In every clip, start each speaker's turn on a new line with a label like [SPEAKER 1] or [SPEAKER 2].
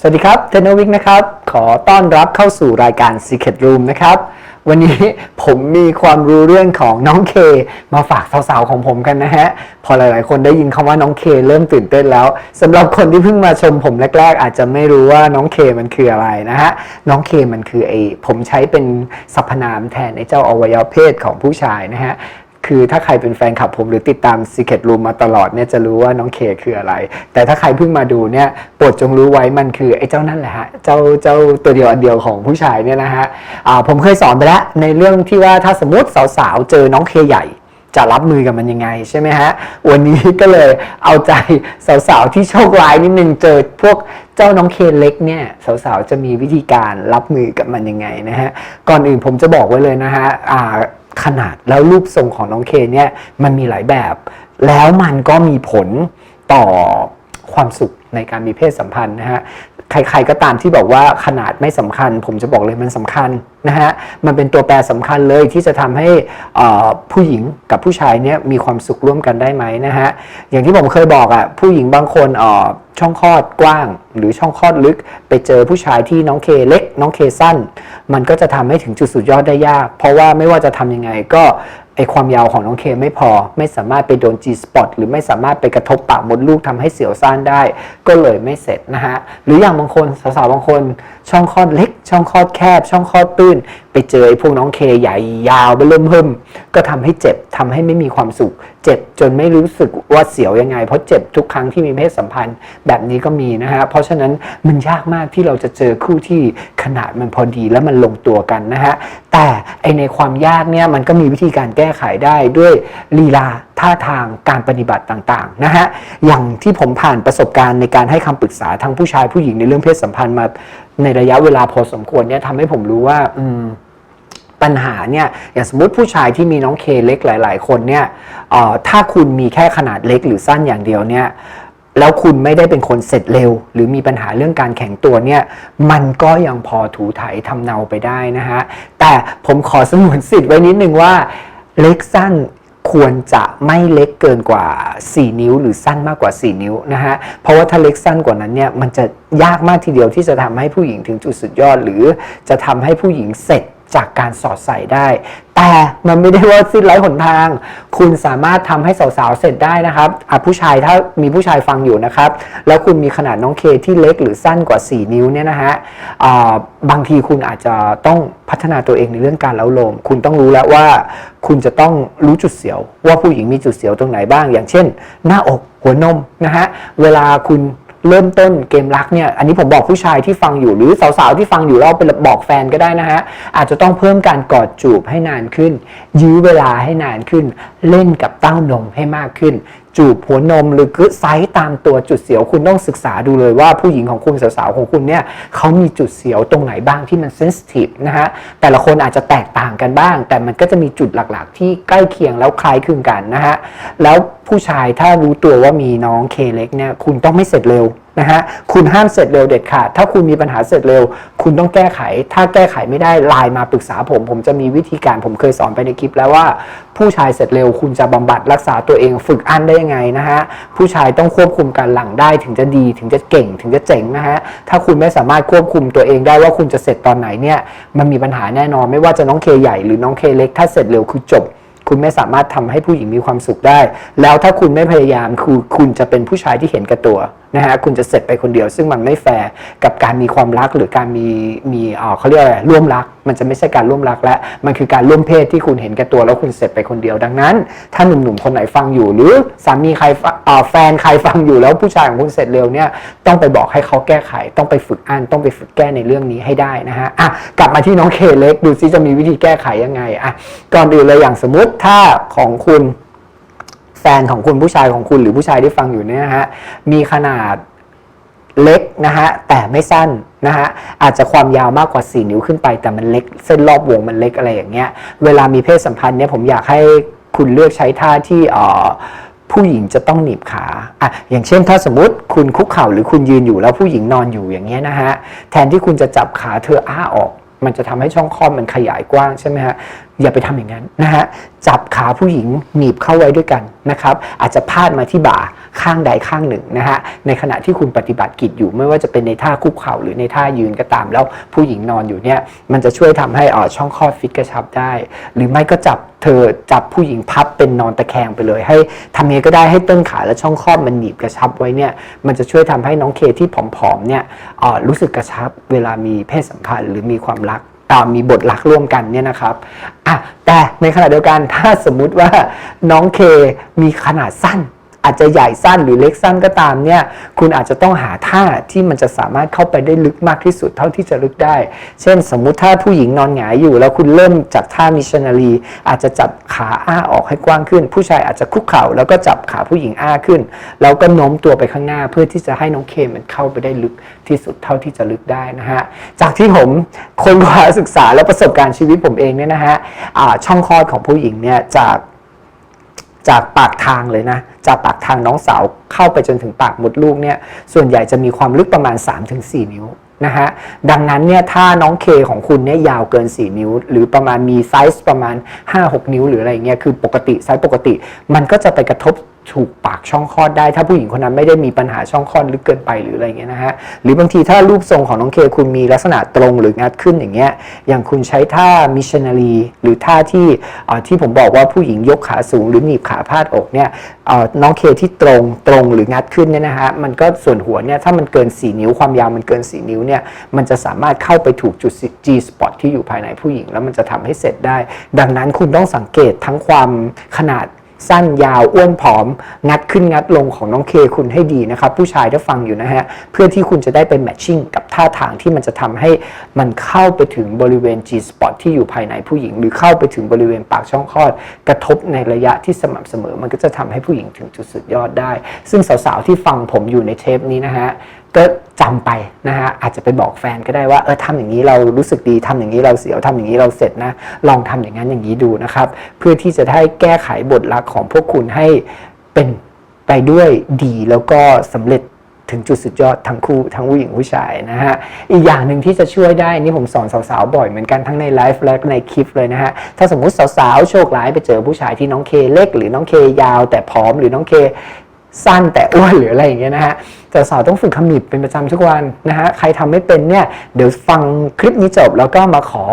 [SPEAKER 1] สวัสดีครับเทนวิกนะครับ ขอต้อนรับเข้าสู่รายการ Secret Room นะครับ วันนี้ผมมีความรู้เรื่องของน้องเค มาฝากสาวๆของผมกันนะฮะ พอหลายๆ คนได้ยินคำว่าน้องเคเริ่มตื่นเต้นแล้วสำหรับคนที่เพิ่งมาชมผมแรก ๆ อาจจะไม่รู้ว่าน้องเคมันคืออะไรนะฮะ น้องเคมันคือไอผมใช้เป็นสรรพนามแทนไอเจ้าอวัยวะเพศของผู้ชายนะฮะ คือถ้าใครเป็นแฟนคลับผมหรือติดตาม Secret Room มาตลอดเนี่ยจะรู้ว่าน้องเคคืออะไร แต่ถ้าใครเพิ่งมาดูเนี่ยโปรดจงรู้ไว้มันคือไอ้เจ้านั่นแหละฮะเจ้าเจ้าตัวเดียวอันเดียวของผู้ชายเนี่ยนะฮะอ่าผมเคยสอนไปแล้วในเรื่องที่ว่าถ้าสมมติสาวๆ เจอน้องเคใหญ่จะรับมือกับมันยังไงใช่ไหมฮะ วันนี้ก็เลยเอาใจสาวๆที่โชคร้ายนิดนึงเจอพวกเจ้าน้องเคนเล็กเนี่ยสาวๆจะมีวิธีการรับมือกับมันยังไงนะฮะ ก่อนอื่นผมจะบอกไว้เลยนะฮะ ขนาดแล้วรูปทรงของน้องเคเนี่ยมันมีหลายแบบ แล้วมันก็มีผลต่อความสุขในการมีเพศสัมพันธ์นะฮะใครๆก็ตามที่บอกว่าขนาดไม่สำคัญ ผมจะบอกเลยมันสำคัญนะฮะมันเป็นตัวแปรสำคัญเลยที่จะทำให้ผู้หญิงกับผู้ชายเนี่ยมีความสุขร่วมกันได้ไหมนะฮะอย่างที่ผมเคยบอกอะ่ะผู้หญิงบางคนอ่อช่องคลอดกว้าง หรือช่องคลอดลึก ไปเจอผู้ชายที่น้องเคเล็ก น้องเคสั้น มันก็จะทำให้ถึงจุดสุดยอดได้ยาก เพราะว่าไม่ว่าจะทำยังไงก็ไอความยาวของน้องเคไม่พอ ไม่สามารถไปโดน G spot หรือไม่สามารถไปกระทบปากมดลูกทำให้เสียวซ่านได้ ก็เลยไม่เสร็จนะฮะ หรืออย่างบางคนสาวๆบางคน ช่องคลอดเล็ก ช่องคลอดแคบ ช่องคลอดตื้น ไปเจอไอพวกน้องเคใหญ่ยาวไปเริ่มเพิ่มก็ทำให้เจ็บทำให้ไม่มีความสุข เจ็บจนไม่รู้สึกว่าเสียวยังไง เพราะเจ็บทุกครั้งที่มีเพศสัมพันธ์แบบนี้ก็มีนะฮะเพราะฉะนั้นมันยากมากที่เราจะเจอคู่ที่ขนาดมันพอดีและมันลงตัวกันนะฮะแต่ไอในความยากเนี่ยมันก็มีวิธีการแก้ไขได้ด้วยลีลาท่าทางการปฏิบัติต่างๆนะฮะอย่างที่ผมผ่านประสบการณ์ในการให้คำปรึกษาทั้งผู้ชายผู้หญิงในเรื่องเพศสัมพันธ์มาในระยะเวลาพอสมควรเนี่ยทำให้ผมรู้ว่าอืมปัญหาเนี่ยอย่างสมมติผู้ชายที่มีน้องเคเล็กหลาย ๆ คนเนี่ยถ้าคุณมีแค่ขนาดเล็กหรือสั้นอย่างเดียวเนี่ย แล้วคุณไม่ได้เป็นคนเสร็จเร็ว หรือมีปัญหาเรื่องการแข็งตัวเนี่ย มันก็ยังพอถูถ่ายทำเนาไปได้นะฮะ แต่ผมขอสงวนสิทธิ์ไว้นิดนึงว่าเล็กสั้นควรจะไม่เล็กเกินกว่า 4 นิ้ว หรือสั้นมากกว่า 4 นิ้วนะฮะ เพราะว่าถ้าเล็กสั้นกว่านั้นเนี่ยมันจะยากมากทีเดียวที่จะทำให้ผู้หญิงถึงจุดสุดยอด หรือจะทำให้ผู้หญิงเสร็จ จากการสอดใส่ได้ แต่มันไม่ได้ว่าสิ้นไร้หนทาง คุณสามารถทำให้สาวๆเสร็จได้นะครับอะผู้ชายถ้ามีผู้ชายฟังอยู่นะครับ แล้วคุณมีขนาดน้องเคที่เล็กหรือสั้นกว่า 4 นิ้วเนี่ยนะฮะบางทีคุณอาจจะต้องพัฒนาตัวเองในเรื่องการเล้าลม คุณต้องรู้แล้วว่าคุณจะต้องรู้จุดเสียว ว่าผู้หญิงมีจุดเสียวตรงไหนบ้าง อย่างเช่น หน้าอกหัวนมนะฮะเวลาคุณ เริ่มต้นเกมรักเนี่ยอันนี้ผมบอกผู้ชายที่ฟังอยู่หรือสาวๆที่ฟังอยู่เราไปบอกแฟนก็ได้นะฮะอาจจะต้องเพิ่มการกอดจูบให้นานขึ้น ยื้อเวลาให้นานขึ้น เล่นกับเต้านมให้มากขึ้น จูบหัวนมหรือคือไซส์ตามตัวจุดเสียวคุณต้องศึกษาดูเลยว่าผู้หญิงของคุณสาวๆของคุณเนี่ยเขามีจุดเสียวตรงไหนบ้างที่มันเซนซิทีฟนะฮะแต่ละคนอาจจะแตกต่างกันบ้าง แต่มันก็จะมีจุดหลักๆ ที่ใกล้เคียงแล้วคล้ายคลึงกันนะฮะแล้วผู้ชายถ้ารู้ตัวว่ามีน้องเคเล็กเนี่ยคุณต้องไม่เสร็จเร็ว นะฮะคุณห้ามเสร็จเร็วเด็ดขาดถ้าคุณมีปัญหาเสร็จเร็ว คุณต้องแก้ไข ถ้าแก้ไขไม่ได้ไลน์มาปรึกษาผม ผมจะมีวิธีการผมเคยสอนไปในคลิปแล้วว่า ผู้ชายเสร็จเร็ว คุณจะบำบัดรักษาตัวเองฝึกอั้นได้ยังไงนะฮะผู้ชายต้องควบคุมการหลังได้ถึงจะดีถึงจะเก่งถึงจะเจ๋งนะฮะถ้าคุณไม่สามารถควบคุมตัวเองได้ว่าคุณจะเสร็จตอนไหนเนี่ยมันมีปัญหาแน่นอนไม่ว่าจะน้องเคใหญ่หรือน้องเคเล็ก ถ้าเสร็จเร็วคือจบคุณไม่สามารถทำให้ผู้หญิงมีความสุขได้ แล้วถ้าคุณไม่พยายามคือคุณจะเป็นผู้ชายที่เห็นแก่ตัวนะฮะคุณจะเสร็จไปคนเดียว ซึ่งมันไม่แฟร์กับการมีความรักหรือการมีมีเอ่อเขาเรียกอะไรร่วมรัก มันจะไม่ใช่การร่วมรักแล้วมันคือการร่วมเพศที่คุณเห็นแก่ตัวแล้วคุณเสร็จไปคนเดียว ดังนั้น ถ้าหนุ่มๆคนไหนฟังอยู่ หรือสามีใครฟังเอ่อแฟนใครฟังอยู่แล้วผู้ชายของคุณเสร็จเร็วเนี่ยต้องไปบอกให้เขาแก้ไข ต้องไปฝึกอ่านต้องไปฝึกแก้ในเรื่องนี้ให้ได้นะฮะอะกลับมาที่น้องเคเล็กดูซิจะมีวิธีแก้ไขยังไงอะก่อนอื่นเลยอย่างสมมติถ้าของคุณ ฟนของคุณผู้ชายของคุณหรือผู้ชายที่ฟังอยู่เนี่ยนะฮะมีขนาดเล็กนะฮะแต่ไม่สั้นนะฮะอาจจะความยาวมากกว่า 4 นิ้วขึ้นไปแต่มันเล็ก เส้นรอบวงมันเล็กอะไรอย่างเงี้ยเวลามีเพศสัมพันธ์เนี่ยผมอยากให้คุณเลือกใช้ท่าที่เอ่อผู้หญิงจะต้องหนีบขาอะอย่างเช่น ถ้าสมมติคุณคุกเข่าหรือคุณยืนอยู่แล้วผู้หญิงนอนอยู่อย่างเงี้ยนะฮะแทนที่คุณจะจับขาเธออ้าออก มันจะทำให้ช่องคลอดมันขยายกว้างใช่ไหมฮะ อย่าไปทำอย่างนั้นนะฮะจับขาผู้หญิงหนีบเข้าไว้ด้วยกันนะครับ อาจจะพาดมาที่บ่าข้างใดข้างหนึ่งนะฮะในขณะที่คุณปฏิบัติกิจอยู่ ไม่ว่าจะเป็นในท่าคุกเข่าหรือในท่ายืนก็ตาม แล้วผู้หญิงนอนอยู่เนี่ยมันจะช่วยทำให้อ่อช่องคลอดฟิตกระชับได้ หรือไม่ก็จับเธอจับผู้หญิงพับเป็นนอนตะแคงไปเลย ให้ทำยังไงก็ได้ให้ต้นขาและช่องคลอดมันหนีบกระชับไว้เนี่ยมันจะช่วยทำให้น้องเคที่ผอมๆเนี่ยอ่อรู้สึกกระชับเวลามีเพศสัมพันธ์หรือมีความรัก มีบทรักร่วมกันเนี่ยนะครับอะแต่ในขณะเดียวกันถ้าสมมุติว่าน้องเคมีขนาดสั้น อาจจะใหญ่สั้นหรือเล็กสั้นก็ตามเนี่ยคุณอาจจะต้องหาท่าที่มันจะสามารถเข้าไปได้ลึกมากที่สุดเท่าที่จะลึกได้ เช่น สมมุติถ้าผู้หญิงนอนหงายอยู่ แล้วคุณเริ่มจากท่ามิชชันนารีอาจจะจับขาอ้าออกให้กว้างขึ้น ผู้ชายอาจจะคุกเข่าแล้วก็จับขาผู้หญิงอ้าขึ้น แล้วก็โน้มตัวไปข้างหน้า เพื่อที่จะให้น้องเคมันเข้าไปได้ลึกที่สุดเท่าที่จะลึกได้นะฮะจากที่ผมค้นคว้าศึกษาและประสบการณ์ชีวิตผมเองเนี่ยนะฮะช่องคลอดของผู้หญิงเนี่ยจาก จากปากทางเลยนะ จากปากทางน้องสาวเข้าไปจนถึงปากมดลูกเนี่ยส่วนใหญ่จะมีความลึกประมาณ 3-4 นิ้วนะฮะดังนั้นเนี่ยถ้าน้องเคของคุณเนี่ยยาวเกิน 4 นิ้ว หรือประมาณมีไซส์ประมาณ 5-6 นิ้วหรืออะไรเงี้ยคือปกติไซส์ปกติ มันก็จะไปกระทบ ถูกปากช่องคลอดได้ ถ้าผู้หญิงคนนั้นไม่ได้มีปัญหาช่องคลอดลึกเกินไปหรืออะไรเงี้ยนะฮะหรือบางทีถ้ารูปทรงของน้องเคคุณมีลักษณะตรงหรืองัดขึ้นอย่างเงี้ยอย่างคุณใช้ท่ามิชชันนารีหรือท่าที่ที่ผมบอกว่าผู้หญิงยกขาสูง หรือหนีบขาพาดอกเนี่ยน้องเคที่ตรงตรงหรืองัดขึ้นเนี่ยนะฮะมันก็ส่วนหัวเนี่ยถ้ามันเกิน 4 นิ้วความยาวมันเกิน 4 นิ้วเนี่ยมันจะสามารถเข้าไปถูกจุด G spot ที่อยู่ภายในผู้หญิง แล้วมันจะทำให้เสร็จได้ ดังนั้นคุณต้องสังเกตทั้งความขนาด สั้นยาวอ้วนผอม งัดขึ้นงัดลงของน้องเคคุณให้ดีนะครับ ผู้ชายถ้าฟังอยู่นะฮะ เพื่อที่คุณจะได้เป็นแมทชิ่งกับท่าทางที่มันจะทำให้มันเข้าไปถึงบริเวณ G spot ที่อยู่ภายในผู้หญิง หรือเข้าไปถึงบริเวณปากช่องคลอด กระทบในระยะที่สม่ำเสมอ มันก็จะทำให้ผู้หญิงถึงจุดสุดยอดได้ ซึ่งสาวๆที่ฟังผมอยู่ในเทปนี้นะฮะ ก็จำไปนะฮะอาจจะไปบอกแฟนก็ได้ว่าเออทำอย่างนี้เรารู้สึกดีทำอย่างนี้เราเสียวทำอย่างนี้เราเสร็จนะ ลองทำอย่างนั้นอย่างนี้ดูนะครับ เพื่อที่จะได้แก้ไขบทลักษณ์ของพวกคุณให้เป็นไปด้วยดีแล้วก็สำเร็จถึงจุดสุดยอดทั้งคู่ทั้งผู้หญิงผู้ชายนะฮะ อีกอย่างหนึ่งที่จะช่วยได้ นี่ผมสอนสาวๆบ่อยเหมือนกันทั้งในไลฟ์และในคลิปเลยนะฮะ ถ้าสมมุติสาวๆ โชคร้ายไปเจอผู้ชายที่น้องเคเล็ก หรือน้องเคยาว แต่ผอมหรือน้องเคสั้นแต่อ้วนหรืออะไรอย่างเงี้ยนะฮะ สาวต้องฝึกขมิบเป็นประจำทุกวันนะฮะใครทำไม่เป็นเนี่ยเดี๋ยวฟังคลิปนี้จบแล้วก็มาขอ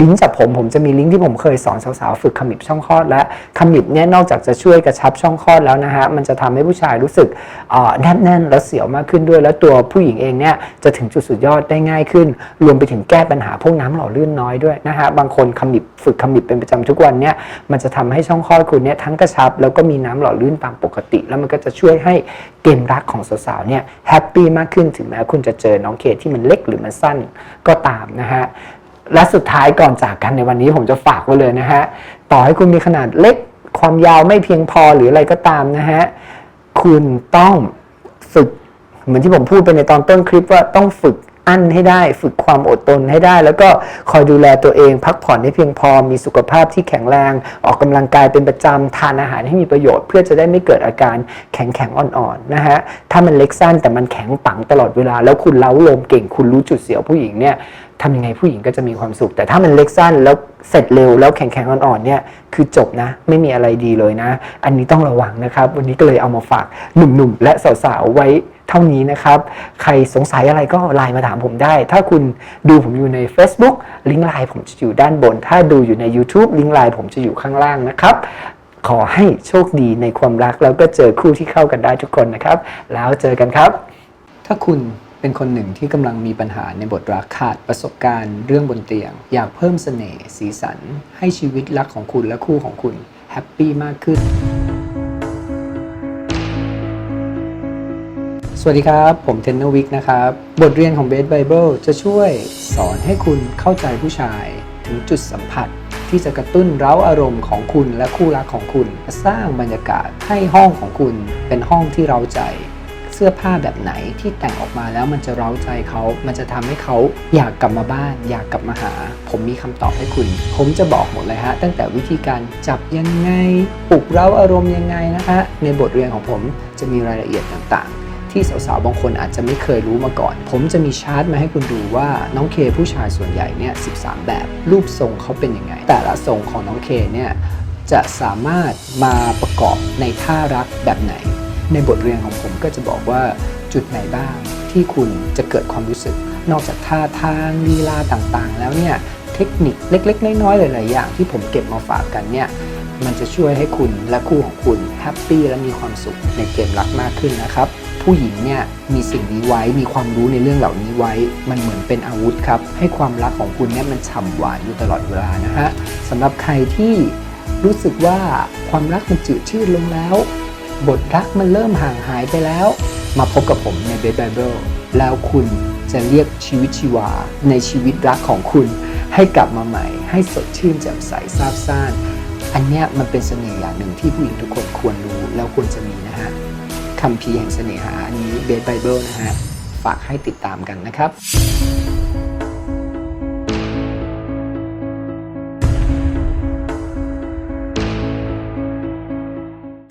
[SPEAKER 1] ลิงก์จากผมผมจะมีลิงก์ที่ผมเคยสอนสาวๆฝึกขมิบช่องคลอด และขมิบเนี่ยนอกจากจะช่วยกระชับช่องคลอดแล้วนะฮะมันจะทำให้ผู้ชายรู้สึกอ่าแนแน่นและเสียวมากขึ้นด้วย แล้วตัวผู้หญิงเองเนี่ยจะถึงจุดสุดยอดได้ง่ายขึ้น รวมไปถึงแก้ปัญหาพวกน้ำหล่อลื่นน้อยด้วยนะฮะบางคนขมิบฝึกขมิบเป็นประจำทุกวันเนี่ยมันจะทำให้ช่องคลอดคุณเนี่ยทั้งกระชับ แล้วก็มีน้ำหล่อลื่นตามปกติ แล้วมันก็จะช่วยให้เกมรักของสาวๆเนี่ยแฮปปี้มากขึ้นถึงแม้คุณจะเจอน้องเคที่มันเล็กหรือมันสั้นก็ตามนะฮะ และสุดท้ายก่อนจากกันในวันนี้ผมจะฝากไว้เลยนะฮะ ต่อให้คุณมีขนาดเล็กความยาวไม่เพียงพอหรืออะไรก็ตามนะฮะ คุณต้องฝึก เหมือนที่ผมพูดไปในตอนต้นคลิปว่าต้องฝึกอั้นให้ได้ ฝึกความอดทนให้ได้ แล้วก็คอยดูแลตัวเอง พักผ่อนให้เพียงพอ มีสุขภาพที่แข็งแรง ออกกำลังกายเป็นประจำทานอาหารให้มีประโยชน์ เพื่อจะได้ไม่เกิดอาการแข็งแข็งอ่อนๆนะฮะถ้ามันเล็กสั้นแต่มันแข็งปังตลอดเวลา แล้วคุณเล้าลมเก่ง คุณรู้จุดเสียวผู้หญิงเนี่ยทำยังไงผู้หญิงก็จะมีความสุข แต่ถ้ามันเล็กสั้นแล้วเสร็จเร็วแล้วแข็งแข็งๆอ่อนๆเนี่ยคือจบนะ ไม่มีอะไรดีเลยนะ อันนี้ต้องระวังนะครับ วันนี้ก็เลยเอามาฝากหนุ่มๆ และสาวๆไว้เท่านี้นะครับ ใครสงสัยอะไรก็ไลน์มาถามผมได้ ถ้าคุณดูผมอยู่ใน Facebook ลิงก์ไลน์ผมจะอยู่ด้านบน ถ้าดูอยู่ใน YouTube ลิงก์ไลน์ผมจะอยู่ข้างล่างนะครับ ขอให้โชคดีในความรักแล้วก็เจอคู่ที่เข้ากันได้ทุกคนนะครับ แล้วเจอกันครับ ถ้าคุณ เป็นคนหนึ่งที่กำลังมีปัญหาในบทรักขาดประสบการณ์เรื่องบนเตียง อยากเพิ่มเสน่ห์สีสัน ให้ชีวิตรักของคุณและคู่ของคุณแฮปปี้มากขึ้น สวัสดีครับ ผมเทนเนอร์วิกนะครับ บทเรียนของเบสไบเบิลจะช่วยสอนให้คุณเข้าใจผู้ชาย ถึงจุดสัมผัสที่จะกระตุ้นเร้าอารมณ์ของคุณและคู่รักของคุณ สร้างบรรยากาศให้ห้องของคุณเป็นห้องที่เร้าใจ เสื้อผ้าแบบไหนที่แต่งออกมาแล้วมันจะเร้าใจเขา มันจะทำให้เขาอยากกลับมาบ้าน อยากกลับมาหา ผมมีคำตอบให้คุณ ผมจะบอกหมดเลยฮะ ตั้งแต่วิธีการจับยังไง ปลุกเร้าอารมณ์ยังไงนะฮะ ในบทเรียนของผมจะมีรายละเอียดต่างๆที่สาวๆ บางคนอาจจะไม่เคยรู้มาก่อน ผมจะมีชาร์ตมาให้คุณดูว่าน้องเคผู้ชายส่วนใหญ่เนี่ย 13 แบบ รูปทรงเขาเป็นยังไง แต่ละทรงของน้องเคเนี่ย จะสามารถมาประกอบในท่ารักแบบไหน ในบทเรียนของผมก็จะบอกว่าจุดไหนบ้างที่คุณจะเกิดความรู้สึก นอกจากท่าทางลีลาต่างๆ แล้วเนี่ยเทคนิคเล็กๆ น้อยๆหลายๆอย่างที่ผมเก็บมาฝากกันเนี่ยมันจะช่วยให้คุณและคู่ของคุณแฮปปี้และมีความสุขในเกมรักมากขึ้นนะครับ ผู้หญิงเนี่ยมีสิ่งนี้ไว้มีความรู้ในเรื่องเหล่านี้ไว้ มันเหมือนเป็นอาวุธครับ ให้ความรักของคุณเนี่ยมันฉ่ำหวานอยู่ตลอดเวลานะฮะสำหรับใครที่รู้สึกว่าความรักมันจืดชืดลงแล้ว บทรักมันเริ่มห่างหายไปแล้ว มาพบกับผมใน b e d Bible แล้วคุณจะเรียกชีวิตชีวา ในชีวิตรักของคุณ ให้กลับมาใหม่ ให้สดชื่นแจ่มใสซาบซ่าน อันเนี้ยมันเป็นเสน่ห์อย่างหนึ่งที่ผู้หญิงทุกคนควรรู้แล้วควรจะมีนะฮะคำพีแห่งเสน่หาอันนี้ b e d Bible นะฮะ ฝากให้ติดตามกันนะครับ